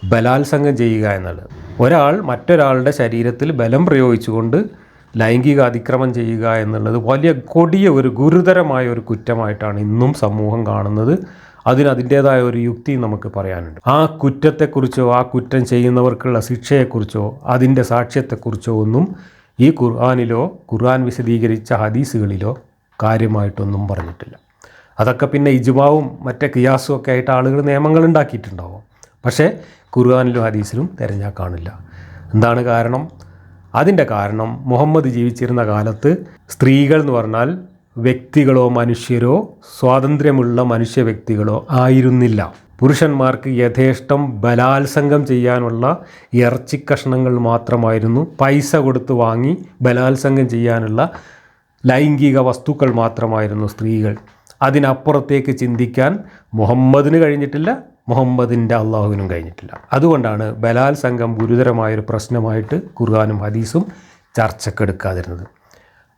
ബലാത്സംഗം ചെയ്യുക എന്നുള്ളത്. ഒരാൾ മറ്റൊരാളുടെ ശരീരത്തിൽ ബലം പ്രയോഗിച്ചുകൊണ്ട് ലൈംഗിക അതിക്രമം ചെയ്യുക എന്നുള്ളത് വലിയ കൊടിയ ഒരു ഗുരുതരമായ ഒരു കുറ്റമായിട്ടാണ് ഇന്നും സമൂഹം കാണുന്നത്. അതിന് അതിന്റേതായ ഒരു യുക്തി നമുക്ക് പറയാനുണ്ട്. ആ കുറ്റത്തെക്കുറിച്ചോ ആ കുറ്റം ചെയ്യുന്നവർക്കുള്ള ശിക്ഷയെക്കുറിച്ചോ അതിന്റെ സാക്ഷ്യത്തെക്കുറിച്ചോ ഒന്നും ഈ ഖുർആാനിലോ ഖുർആൻ വിശദീകരിച്ച ഹദീസുകളിലോ കാര്യമായിട്ടൊന്നും പറഞ്ഞിട്ടില്ല. അതൊക്കെ പിന്നെ ഇജുമാവും മറ്റേ കിയാസും ഒക്കെ ആയിട്ട് ആളുകൾ നിയമങ്ങൾ ഉണ്ടാക്കിയിട്ടുണ്ടാവും. പക്ഷേ ഖുർആാനിലും ഹദീസിലും തിരഞ്ഞാൽ കാണില്ല എന്താണ് കാരണം? അതിന്റെ കാരണം മുഹമ്മദ് ജീവിച്ചിരുന്ന കാലത്ത് സ്ത്രീകൾ എന്ന് പറഞ്ഞാൽ വ്യക്തികളോ മനുഷ്യരോ സ്വാതന്ത്ര്യമുള്ള മനുഷ്യ വ്യക്തികളോ ആയിരുന്നില്ല. പുരുഷന്മാർക്ക് യഥേഷ്ടം ബലാത്സംഗം ചെയ്യാനുള്ള ഇറച്ചി കഷ്ണങ്ങൾ മാത്രമായിരുന്നു. പൈസ കൊടുത്ത് വാങ്ങി ബലാത്സംഗം ചെയ്യാനുള്ള ലൈംഗിക വസ്തുക്കൾ മാത്രമായിരുന്നു സ്ത്രീകൾ. അതിനപ്പുറത്തേക്ക് ചിന്തിക്കാൻ മുഹമ്മദിന് കഴിഞ്ഞിട്ടില്ല മുഹമ്മദിന്റെ അള്ളാഹുവിനും കഴിഞ്ഞിട്ടില്ല. അതുകൊണ്ടാണ് ബലാത്സംഗം ഗുരുതരമായൊരു പ്രശ്നമായിട്ട് ഖുർആാനും ഹദീസും ചർച്ചക്കെടുക്കാതിരുന്നത്.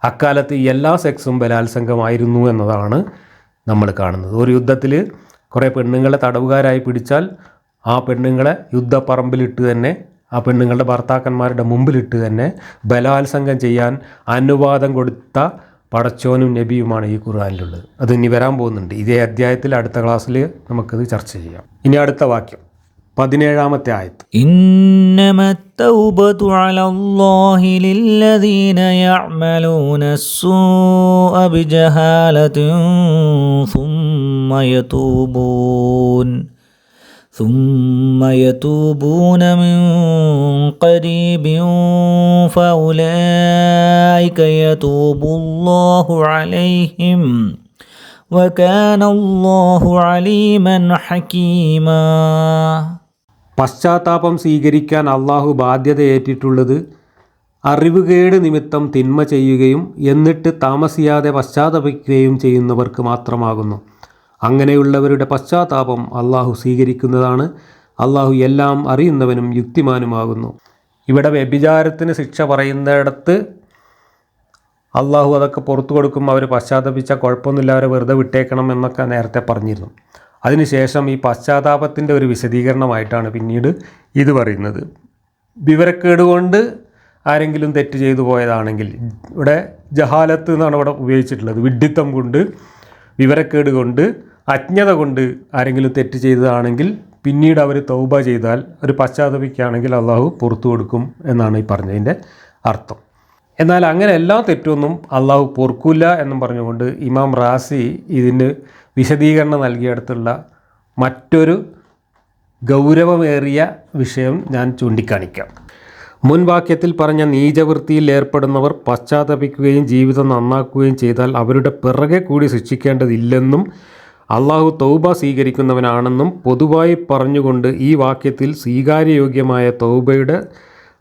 അക്കാലത്ത് എല്ലാ സെക്സും ബലാത്സംഗമായിരുന്നു എന്നതാണ് നമ്മൾ കാണുന്നത്. ഒരു യുദ്ധത്തിൽ കുറേ പെണ്ണുങ്ങളെ തടവുകാരായി പിടിച്ചാൽ ആ പെണ്ണുങ്ങളെ യുദ്ധപ്പറമ്പിലിട്ട് തന്നെ ആ പെണ്ണുങ്ങളുടെ ഭർത്താക്കന്മാരുടെ മുമ്പിലിട്ട് തന്നെ ബലാത്സംഗം ചെയ്യാൻ അനുവാദം കൊടുത്ത പടച്ചോനും നബിയുമാണ് ഈ ഖുർആാനിലുള്ളത്. അത് ഇനി വരാൻ പോകുന്നുണ്ട്. ഇതേ അധ്യായത്തിൽ അടുത്ത ക്ലാസ്സിൽ നമുക്കത് ചർച്ച ചെയ്യാം. ഇനി അടുത്ത വാക്യം. പതിനേഴാമത്തെ ആയത്ത്. ഇന്നമത്തൗബതു ثم يتوبون ثم يتوبون من قريب فأولئك يتوب الله عليهم وكان الله عليما حكيما പശ്ചാത്താപം സ്വീകരിക്കാൻ അള്ളാഹു ബാധ്യത ഏറ്റിട്ടുള്ളത് അറിവുകേട് നിമിത്തം തിന്മ ചെയ്യുകയും എന്നിട്ട് താമസിയാതെ പശ്ചാത്തപിക്കുകയും ചെയ്യുന്നവർക്ക് മാത്രമാകുന്നു അങ്ങനെയുള്ളവരുടെ പശ്ചാത്താപം അള്ളാഹു സ്വീകരിക്കുന്നതാണ്. അള്ളാഹു എല്ലാം അറിയുന്നവനും യുക്തിമാനുമാകുന്നു. ഇവിടെ വ്യഭിചാരത്തിന് ശിക്ഷ പറയുന്നിടത്ത് അള്ളാഹു അതൊക്കെ പുറത്തു കൊടുക്കും അവർ പശ്ചാത്തപിച്ച കുഴപ്പമൊന്നുമില്ല അവരെ വെറുതെ വിട്ടേക്കണം എന്നൊക്കെ നേരത്തെ പറഞ്ഞിരുന്നു. അതിനുശേഷം ഈ പശ്ചാത്താപത്തിന്റെ ഒരു വിശദീകരണമായിട്ടാണ് പിന്നീട് ഇത് പറയുന്നത്. വിവരക്കേട് കൊണ്ട് ആരെങ്കിലും തെറ്റ് ചെയ്തു പോയതാണെങ്കിൽ ഇവിടെ ജഹാലത്ത് എന്നാണ് ഇവിടെ ഉപയോഗിച്ചിട്ടുള്ളത്. വിഡ്ഢിത്തം കൊണ്ട് വിവരക്കേട് കൊണ്ട് അജ്ഞത കൊണ്ട് ആരെങ്കിലും തെറ്റ് ചെയ്തതാണെങ്കിൽ പിന്നീട് അവർ തൗബ ചെയ്താൽ ഒരു പശ്ചാത്തപിക്കുകയാണെങ്കിൽ അള്ളാഹു പുറത്തു കൊടുക്കും എന്നാണ് ഈ പറഞ്ഞതിന്റെ അർത്ഥം. എന്നാൽ അങ്ങനെ എല്ലാ തെറ്റൊന്നും അള്ളാഹു പൊറുക്കില്ല എന്നും പറഞ്ഞുകൊണ്ട് ഇമാം റാസി ഇതിന് വിശദീകരണം നൽകിയടത്തുള്ള മറ്റൊരു ഗൗരവമേറിയ വിഷയം ഞാൻ ചൂണ്ടിക്കാണിക്കാം. മുൻവാക്യത്തിൽ പറഞ്ഞ നീചവൃത്തിയിൽ ഏർപ്പെടുന്നവർ പശ്ചാത്തപിക്കുകയും ജീവിതം നന്നാക്കുകയും ചെയ്താൽ അവരുടെ പിറകെ കൂടി ശിക്ഷിക്കേണ്ടതില്ലെന്നും അള്ളാഹു തൗബ സ്വീകരിക്കുന്നവനാണെന്നും പൊതുവായി പറഞ്ഞുകൊണ്ട് ഈ വാക്യത്തിൽ സ്വീകാര്യയോഗ്യമായ തൗബയുടെ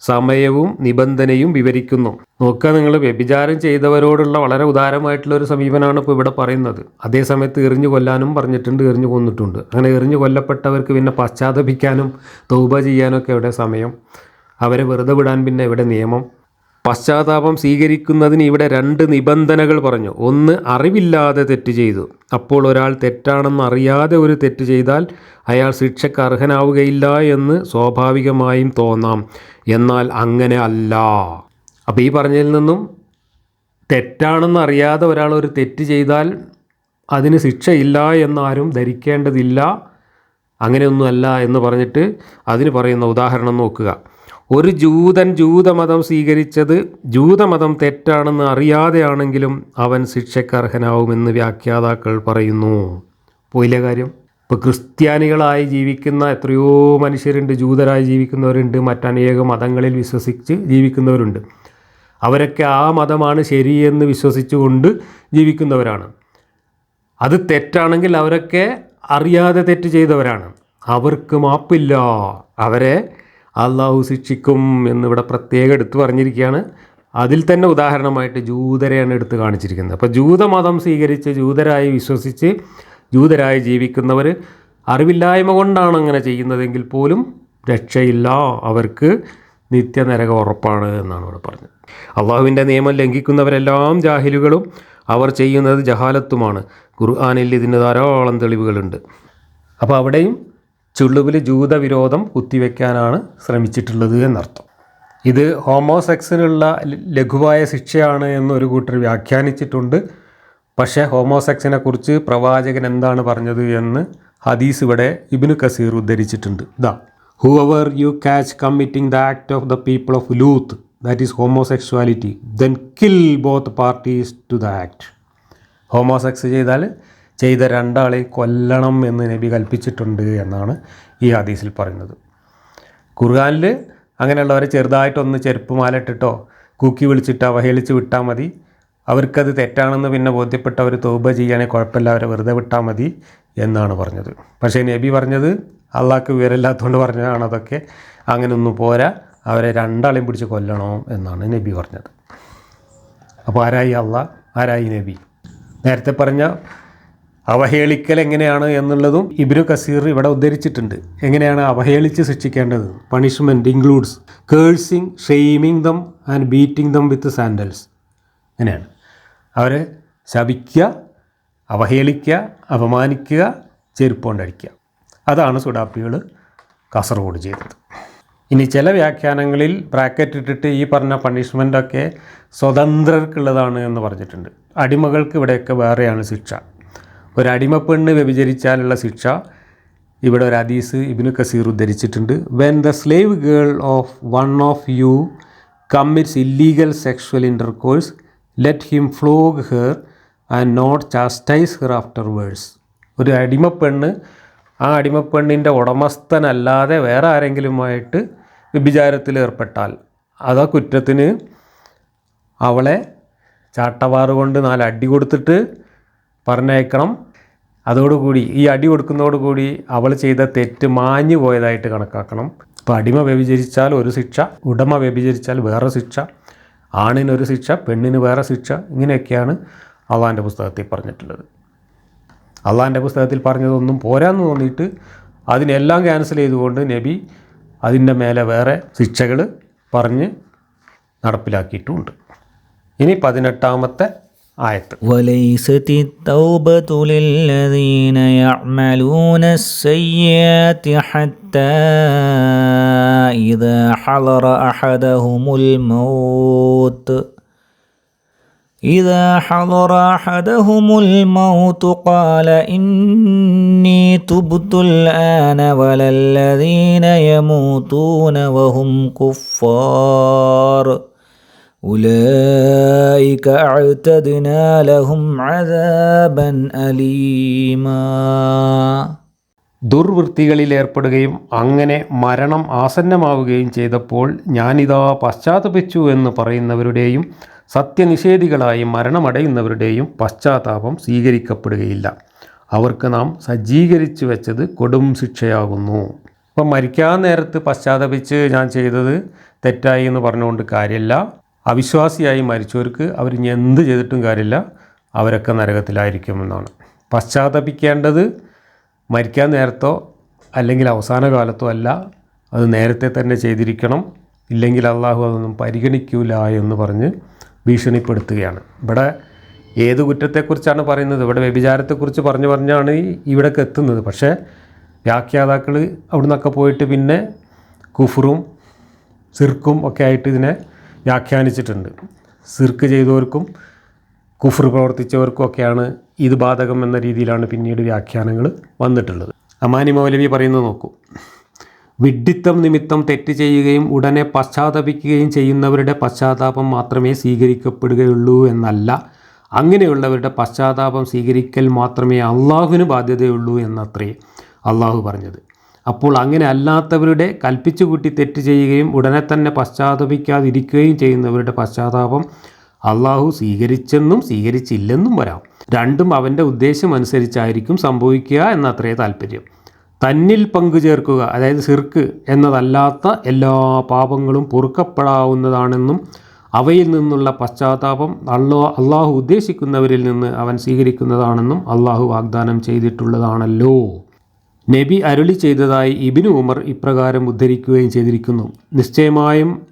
സമയവും നിബന്ധനയും വിവരിക്കുന്നു. നോക്കുക നിങ്ങൾ വ്യഭിചാരം ചെയ്തവരോടുള്ള വളരെ ഉദാരമായിട്ടുള്ള ഒരു സമീപനമാണ് ഇപ്പോൾ ഇവിടെ പറയുന്നത്. അതേസമയത്ത് എറിഞ്ഞു കൊല്ലാനും പറഞ്ഞിട്ടുണ്ട് എറിഞ്ഞു കൊന്നിട്ടുണ്ട്. അങ്ങനെ എറിഞ്ഞു കൊല്ലപ്പെട്ടവർക്ക് പിന്നെ പശ്ചാത്തപിക്കാനും തൗബ ചെയ്യാനൊക്കെ എവിടെ സമയം? അവരെ വെറുതെ വിടാൻ പിന്നെ എവിടെ നിയമം? പശ്ചാത്താപം സ്വീകരിക്കുന്നതിന് ഇവിടെ രണ്ട് നിബന്ധനകൾ പറഞ്ഞു. ഒന്ന് അറിവില്ലാതെ തെറ്റ് ചെയ്തു. അപ്പോൾ ഒരാൾ തെറ്റാണെന്ന് അറിയാതെ ഒരു തെറ്റ് ചെയ്താൽ അയാൾ ശിക്ഷയ്ക്ക് അർഹനാവുകയില്ല എന്ന് സ്വാഭാവികമായും തോന്നാം. എന്നാൽ അങ്ങനെ അല്ല. അപ്പോൾ ഈ പറഞ്ഞതിൽ നിന്നും തെറ്റാണെന്ന് അറിയാതെ ഒരാൾ ഒരു തെറ്റ് ചെയ്താൽ അതിന് ശിക്ഷയില്ല എന്നാരും ധരിക്കേണ്ടതില്ല. അങ്ങനെയൊന്നുമല്ല എന്ന് പറഞ്ഞിട്ട് അതിന് പറയുന്ന ഉദാഹരണം നോക്കുക. ഒരു ജൂതൻ ജൂതമതം സ്വീകരിച്ചത് ജൂതമതം തെറ്റാണെന്ന് അറിയാതെയാണെങ്കിലും അവൻ ശിക്ഷയ്ക്കർഹനാവുമെന്ന് വ്യാഖ്യാതാക്കൾ പറയുന്നു. പോയില്ല കാര്യം ഇപ്പോൾ ക്രിസ്ത്യാനികളായി ജീവിക്കുന്ന എത്രയോ മനുഷ്യരുണ്ട് ജൂതരായി ജീവിക്കുന്നവരുണ്ട് മറ്റനേക മതങ്ങളിൽ വിശ്വസിച്ച് ജീവിക്കുന്നവരുണ്ട്. അവരൊക്കെ ആ മതമാണ് ശരിയെന്ന് വിശ്വസിച്ചുകൊണ്ട് ജീവിക്കുന്നവരാണ്. അത് തെറ്റാണെങ്കിൽ അവരൊക്കെ അറിയാതെ തെറ്റ് ചെയ്തവരാണ്. അവർക്ക് മാപ്പില്ല. അവരെ അള്ളാഹു ശിക്ഷിക്കും എന്നിവിടെ പ്രത്യേകം എടുത്തു പറഞ്ഞിരിക്കുകയാണ്. അതിൽ തന്നെ ഉദാഹരണമായിട്ട് ജൂതരെയാണ് എടുത്ത് കാണിച്ചിരിക്കുന്നത്. അപ്പോൾ ജൂതമതം സ്വീകരിച്ച് ജൂതരായി വിശ്വസിച്ച് ജൂതരായി ജീവിക്കുന്നവർ അറിവില്ലായ്മ കൊണ്ടാണ് അങ്ങനെ ചെയ്യുന്നതെങ്കിൽ പോലും രക്ഷയില്ല. അവർക്ക് നിത്യനരക ഉറപ്പാണ് എന്നാണ് ഇവിടെ പറഞ്ഞത്. അള്ളാഹുവിന്റെ നിയമം ലംഘിക്കുന്നവരെല്ലാം ജാഹിലുകളും അവർ ചെയ്യുന്നത് ജഹാലത്തുമാണ്. ഖുർആാനിൽ ഇതിന് ധാരാളം തെളിവുകളുണ്ട്. അപ്പോൾ അവിടെയും ചുള്ളുവിൽ ജൂതവിരോധം കുത്തിവെക്കാനാണ് ശ്രമിച്ചിട്ടുള്ളത് എന്നർത്ഥം. ഇത് ഹോമോസെക്സിനുള്ള ലഘുവായ ശിക്ഷയാണ് എന്നൊരു കൂട്ടർ വ്യാഖ്യാനിച്ചിട്ടുണ്ട്. പക്ഷേ ഹോമോസെക്സിനെ കുറിച്ച് പ്രവാചകൻ എന്താണ് പറഞ്ഞത് എന്ന് ഹദീസ് ഇവിടെ ഇബിനു കസീർ ഉദ്ധരിച്ചിട്ടുണ്ട്. ഇതാ whoever you catch committing the act of the people of Lut that is homosexuality then kill both parties to the act homosex ചെയ്താൽ ചെയ്ത രണ്ടാളെ കൊല്ലണം എന്ന് നബി കൽപ്പിച്ചിട്ടുണ്ട് എന്നാണ് ഈ ഹദീസിൽ പറയുന്നത്. ഖുർആാനിൽ അങ്ങനെയുള്ളവരെ ചെറുതായിട്ടൊന്ന് ചെരുപ്പ് മാലിട്ടിട്ടോ കൂക്കി വിളിച്ചിട്ടോ അവഹേളിച്ച് വിട്ടാൽ മതി. അവർക്കത് തെറ്റാണെന്ന് പിന്നെ ബോധ്യപ്പെട്ട് അവർ തോബ ചെയ്യാനേ കുഴപ്പമില്ല അവരെ വെറുതെ വിട്ടാൽ മതി എന്നാണ് പറഞ്ഞത്. പക്ഷേ നബി പറഞ്ഞത് അള്ളാഹ്ക്ക് വിവരമില്ലാത്തതുകൊണ്ട് പറഞ്ഞതാണ് അതൊക്കെ. അങ്ങനെ ഒന്ന് പോരാ അവരെ രണ്ടാളെയും പിടിച്ച് കൊല്ലണോ എന്നാണ് നബി പറഞ്ഞത്. അപ്പോൾ ആരായി അള്ളാഹ് ആരായി നബി? നേരത്തെ പറഞ്ഞ അവഹേളിക്കൽ എങ്ങനെയാണ് എന്നുള്ളതും ഇബ്രു കസീർ ഇവിടെ ഉദ്ധരിച്ചിട്ടുണ്ട്. എങ്ങനെയാണ് അവഹേളിച്ച് ശിക്ഷിക്കേണ്ടത് punishment includes cursing shaming them and beating them with sandals അങ്ങനെയാണ് അവരെ ശപിക്കുക അവഹേളിക്കുക അപമാനിക്കുക ചെരുപ്പ് കൊണ്ടടിക്കുക അതാണ് സുഡാപ്പികൾ കാസർഗോഡ് ചെയ്തത്. ഇനി ചില വ്യാഖ്യാനങ്ങളിൽ ബ്രാക്കറ്റ് ഇട്ടിട്ട് ഈ പറഞ്ഞ പണിഷ്മെന്റൊക്കെ സ്വതന്ത്രർക്കുള്ളതാണ് എന്ന് പറഞ്ഞിട്ടുണ്ട്. അടിമകൾക്ക് ഇവിടെയൊക്കെ വേറെയാണ് ശിക്ഷ. ഒരു അടിമപ്പെണ്ണ് വ്യഭിചരിച്ചാലുള്ള ശിക്ഷ ഇവിടെ ഒരു ഹദീസ് ഇബിനു കസീർ ഉദ്ധരിച്ചിട്ടുണ്ട്. When the slave girl of one of you commits illegal sexual intercourse let him flog her and not chastise her after verse ഒരു അടിമപ്പെണ്ണ് ആ അടിമപ്പെണ്ണിന്റെ ഉടമസ്ഥനല്ലാതെ വേറെ ആരെങ്കിലുമായിട്ട് വ്യഭിചാരത്തിൽ ഏർപ്പെട്ടാൽ അതാ കുറ്റത്തിന് അവളെ ചാട്ടവാറ് കൊണ്ട് നാല് അടി കൊടുത്തിട്ട് പറഞ്ഞയക്കണം. അതോടുകൂടി ഈ അടി കൊടുക്കുന്നതോടുകൂടി അവൾ ചെയ്ത തെറ്റ് മാഞ്ഞു പോയതായിട്ട് കണക്കാക്കണം. ഇപ്പോൾ അടിമ വ്യഭിചരിച്ചാൽ ഒരു ശിക്ഷ ഉടമ വ്യഭിചരിച്ചാൽ വേറെ ശിക്ഷ ആണിനൊരു ശിക്ഷ പെണ്ണിന് വേറെ ശിക്ഷ ഇങ്ങനെയൊക്കെയാണ് അള്ളാന്റെ പുസ്തകത്തിൽ പറഞ്ഞിട്ടുള്ളത്. അള്ളാന്റെ പുസ്തകത്തിൽ പറഞ്ഞതൊന്നും പോരാന്ന് തോന്നിയിട്ട് അതിനെല്ലാം ക്യാൻസൽ ചെയ്തുകൊണ്ട് നബി അതിന്റെ മേലെ വേറെ ശിക്ഷകൾ പറഞ്ഞ് നടപ്പിലാക്കിയിട്ടുമുണ്ട് ഇനി പതിനെട്ടാമത്തെ ആയത്ത് وليست التوبة للذين يعملون السيئات حتى إذا حضر أحدهم الموت إذا حضر أحدهم الموت قال إني تبت الآن ولا الذين يموتون وهم كفار أولئك أعتدنا لهم عذابا أليما ദുർവൃത്തികളിൽ ഏർപ്പെടുകയും അങ്ങനെ മരണം ആസന്നമാവുകയും ചെയ്തപ്പോൾ ഞാനിതാ പശ്ചാത്തപിച്ചു എന്ന് പറയുന്നവരുടെയും സത്യനിഷേധികളായി മരണമടയുന്നവരുടെയും പശ്ചാത്താപം സ്വീകരിക്കപ്പെടുകയില്ല അവർക്ക് നാം സജ്ജീകരിച്ചു വെച്ചത് കൊടും ശിക്ഷയാകുന്നു അപ്പം മരിക്കാൻ നേരത്ത് പശ്ചാത്തപിച്ച് ഞാൻ ചെയ്തത് തെറ്റായി എന്ന് പറഞ്ഞുകൊണ്ട് കാര്യമില്ല അവിശ്വാസിയായി മരിച്ചവർക്ക് അവർ ഇനി എന്ത് ചെയ്തിട്ടും കാര്യമില്ല. അവരൊക്കെ നരകത്തിലായിരിക്കുമെന്നാണ്. പശ്ചാത്തപിക്കേണ്ടത് മരിക്കാൻ നേരത്തോ അല്ലെങ്കിൽ അവസാന കാലത്തോ അല്ല. അത് നേരത്തെ തന്നെ ചെയ്തിരിക്കണം. ഇല്ലെങ്കിൽ അള്ളാഹു അതൊന്നും പരിഗണിക്കൂല എന്ന് പറഞ്ഞ് ഭീഷണിപ്പെടുത്തുകയാണ്. ഇവിടെ ഏത് കുറ്റത്തെക്കുറിച്ചാണ് പറയുന്നത്? ഇവിടെ വ്യഭിചാരത്തെക്കുറിച്ച് പറഞ്ഞു പറഞ്ഞാണ് ഇവിടെ ഇവിടേക്ക് എത്തുന്നത്. പക്ഷേ വ്യാഖ്യാതാക്കൾ അവിടെ നിന്നൊക്കെ പോയിട്ട് പിന്നെ കുഫറും സിർക്കും ഒക്കെ ആയിട്ട് ഇതിനെ വ്യാഖ്യാനിച്ചിട്ടുണ്ട്. സിർക്ക് ചെയ്തവർക്കും കുഫർ പ്രവർത്തിച്ചവർക്കും ഒക്കെയാണ് ഇത് ബാധകം എന്ന രീതിയിലാണ് പിന്നീട് വ്യാഖ്യാനങ്ങൾ വന്നിട്ടുള്ളത്. അമാനി മൗലവി പറയുന്നത് നോക്കൂ. വിഡ്ഢിത്തം നിമിത്തം തെറ്റ് ചെയ്യുകയും ഉടനെ പശ്ചാത്തപിക്കുകയും ചെയ്യുന്നവരുടെ പശ്ചാത്താപം മാത്രമേ സ്വീകരിക്കപ്പെടുകയുള്ളൂ എന്നല്ല. അങ്ങനെയുള്ളവരുടെ പശ്ചാത്താപം സ്വീകരിക്കൽ മാത്രമേ അള്ളാഹുവിന് ബാധ്യതയുള്ളൂ എന്നത്രേ അള്ളാഹു പറഞ്ഞത്. അപ്പോൾ അങ്ങനെ അല്ലാത്തവരുടെ കൽപ്പിച്ചു കൂട്ടി തെറ്റ് ചെയ്യുകയും ഉടനെ തന്നെ പശ്ചാത്തപിക്കാതിരിക്കുകയും ചെയ്യുന്നവരുടെ പശ്ചാത്താപം അള്ളാഹു സ്വീകരിച്ചെന്നും സ്വീകരിച്ചില്ലെന്നും വരാം. രണ്ടും അവന്റെ ഉദ്ദേശം അനുസരിച്ചായിരിക്കും സംഭവിക്കുക എന്നത്രേ താല്പര്യം. തന്നിൽ പങ്കു ചേർക്കുക അതായത് സിർക്ക് എന്നതല്ലാത്ത എല്ലാ പാപങ്ങളും പൊറുക്കപ്പെടാവുന്നതാണെന്നും അവയിൽ നിന്നുള്ള പശ്ചാത്താപം അള്ളോ അള്ളാഹു ഉദ്ദേശിക്കുന്നവരിൽ നിന്ന് അവൻ സ്വീകരിക്കുന്നതാണെന്നും അള്ളാഹു വാഗ്ദാനം ചെയ്തിട്ടുള്ളതാണല്ലോ. നബി അരുളി ചെയ്തതായി ഇബിനു ഉമർ ഇപ്രകാരം ഉദ്ധരിക്കുകയും ചെയ്തിരിക്കുന്നു. നിശ്ചയമായും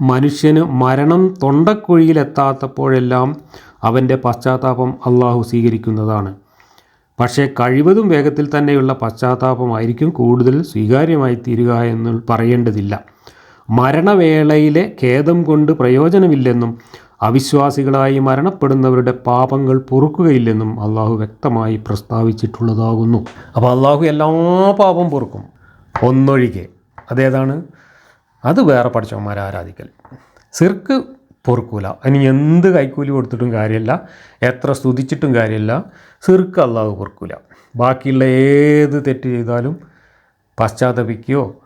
മനുഷ്യന് മരണം തൊണ്ടക്കുഴിയിലെത്താത്തപ്പോഴെല്ലാം അവന്റെ പശ്ചാത്താപം അള്ളാഹു സ്വീകരിക്കുന്നതാണ്. പക്ഷേ കഴിവതും വേഗത്തിൽ തന്നെയുള്ള പശ്ചാത്താപമായിരിക്കും കൂടുതൽ സ്വീകാര്യമായി തീരുക എന്ന് പറയേണ്ടതില്ല. മരണവേളയിലെ ഖേദം കൊണ്ട് പ്രയോജനമില്ലെന്നും അവിശ്വാസികളായി മരണപ്പെടുന്നവരുടെ പാപങ്ങൾ പൊറുക്കുകയില്ലെന്നും അള്ളാഹു വ്യക്തമായി പ്രസ്താവിച്ചിട്ടുള്ളതാകുന്നു. അപ്പോൾ അള്ളാഹു എല്ലാ പാപം പൊറുക്കും. ഒന്നൊഴികെ. അതേതാണ്? അത് വേറെ പഠിച്ചവന്മാരെ ആരാധിക്കൽ. സിർക്ക് പൊറുക്കൂല. അതിന് എന്ത് കൈക്കൂലി കൊടുത്തിട്ടും കാര്യമില്ല. എത്ര സ്തുതിച്ചിട്ടും കാര്യമില്ല. സിർക്ക് അള്ളാഹു പൊറുക്കൂല. ബാക്കിയുള്ള ഏത് തെറ്റ് ചെയ്താലും പശ്ചാത്തപിക്കുകയോ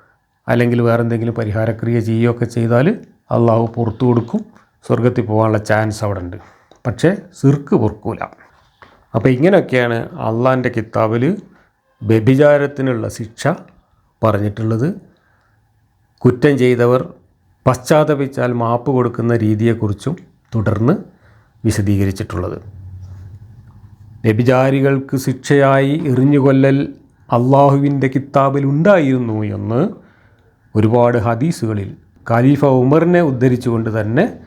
അല്ലെങ്കിൽ വേറെന്തെങ്കിലും പരിഹാരക്രിയ ചെയ്യുകയോ ഒക്കെ ചെയ്താൽ അള്ളാഹു പുറത്തു കൊടുക്കും. സ്വർഗത്തിൽ പോകാനുള്ള ചാൻസ് അവിടെ ഉണ്ട് പക്ഷേ സിർക്ക് പൊറുക്കൂല. അപ്പോൾ ഇങ്ങനെയൊക്കെയാണ് അള്ളാന്റെ കിതാബിൽ വ്യഭിചാരത്തിനുള്ള ശിക്ഷ പറഞ്ഞിട്ടുള്ളത്. കുറ്റം ചെയ്തവർ പശ്ചാത്തപിച്ചാൽ മാപ്പ് കൊടുക്കുന്ന രീതിയെക്കുറിച്ചും തുടർന്ന് വിശദീകരിച്ചിട്ടുള്ളത്. വ്യഭിചാരികൾക്ക് ശിക്ഷയായി എറിഞ്ഞുകൊല്ലൽ അള്ളാഹുവിന്റെ കിതാബിൽ ഉണ്ടായിരുന്നു എന്ന് ഒരുപാട് ഹദീസുകളിൽ ഖലീഫ ഉമറിനെ ഉദ്ധരിച്ചുകൊണ്ട് തന്നെ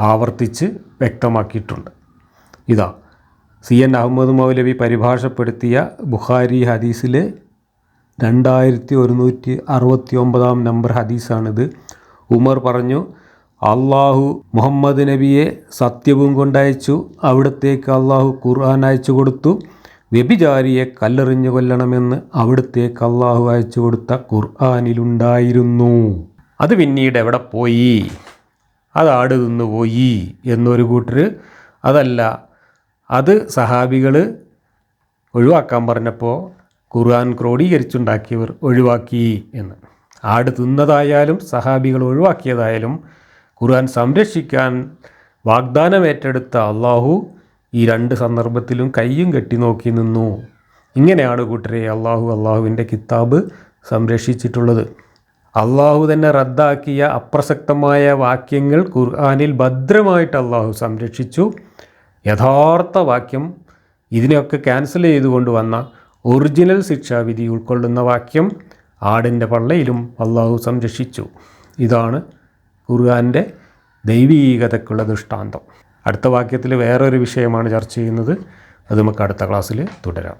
ആവർത്തിച്ച് വ്യക്തമാക്കിയിട്ടുണ്ട്. ഇതാ സി എൻ അഹമ്മദ് മൗലവി പരിഭാഷപ്പെടുത്തിയ ബുഖാരി ഹദീസിലെ രണ്ടായിരത്തി ഒരുന്നൂറ്റി അറുപത്തി ഒമ്പതാം നമ്പർ ഹദീസാണിത്. ഉമർ പറഞ്ഞു അള്ളാഹു മുഹമ്മദ് നബിയെ സത്യവും കൊണ്ടയച്ചു അവിടത്തേക്ക് അള്ളാഹു ഖുർആൻ അയച്ചു കൊടുത്തു. വ്യഭിചാരിയെ കല്ലെറിഞ്ഞു കൊല്ലണമെന്ന് അവിടത്തേക്ക് അള്ളാഹു അയച്ചു കൊടുത്ത ഖുർആാനിലുണ്ടായിരുന്നു. അത് പിന്നീട് എവിടെ പോയി? അത് ആട് തിന്നുപോയി എന്നൊരു കൂട്ടർ അതല്ല. അത് സഹാബികൾ ഒഴിവാക്കാൻ പറഞ്ഞപ്പോൾ ഖുർആൻ ക്രോഡീകരിച്ചുണ്ടാക്കിയവർ ഒഴിവാക്കി എന്ന്. ആട് തിന്നതായാലും സഹാബികൾ ഒഴിവാക്കിയതായാലും ഖുർആൻ സംരക്ഷിക്കാൻ വാഗ്ദാനം ഏറ്റെടുത്ത അള്ളാഹു ഈ രണ്ട് സന്ദർഭത്തിലും കയ്യും കെട്ടി നോക്കി നിന്നു. ഇങ്ങനെയാണ് കൂട്ടരെ അള്ളാഹു അള്ളാഹുവിന്റെ കിതാബ് സംരക്ഷിച്ചിട്ടുള്ളത്. അള്ളാഹു തന്നെ റദ്ദാക്കിയ അപ്രസക്തമായ വാക്യങ്ങൾ ഖുർആാനിൽ ഭദ്രമായിട്ട് അള്ളാഹു സംരക്ഷിച്ചു. യഥാർത്ഥ വാക്യം ഇതിനെയൊക്കെ ക്യാൻസൽ ചെയ്തുകൊണ്ട് വന്ന ഒറിജിനൽ ശിക്ഷാവിധി ഉൾക്കൊള്ളുന്ന വാക്യം ആടിന്റെ പള്ളയിലും അള്ളാഹു സംരക്ഷിച്ചു. ഇതാണ് ഖുർആാന്റെ ദൈവീകതയ്ക്കുള്ള ദൃഷ്ടാന്തം. അടുത്ത വാക്യത്തിൽ വേറൊരു വിഷയമാണ് ചർച്ച ചെയ്യുന്നത്. അത് നമുക്ക് അടുത്ത ക്ലാസ്സിൽ തുടരാം.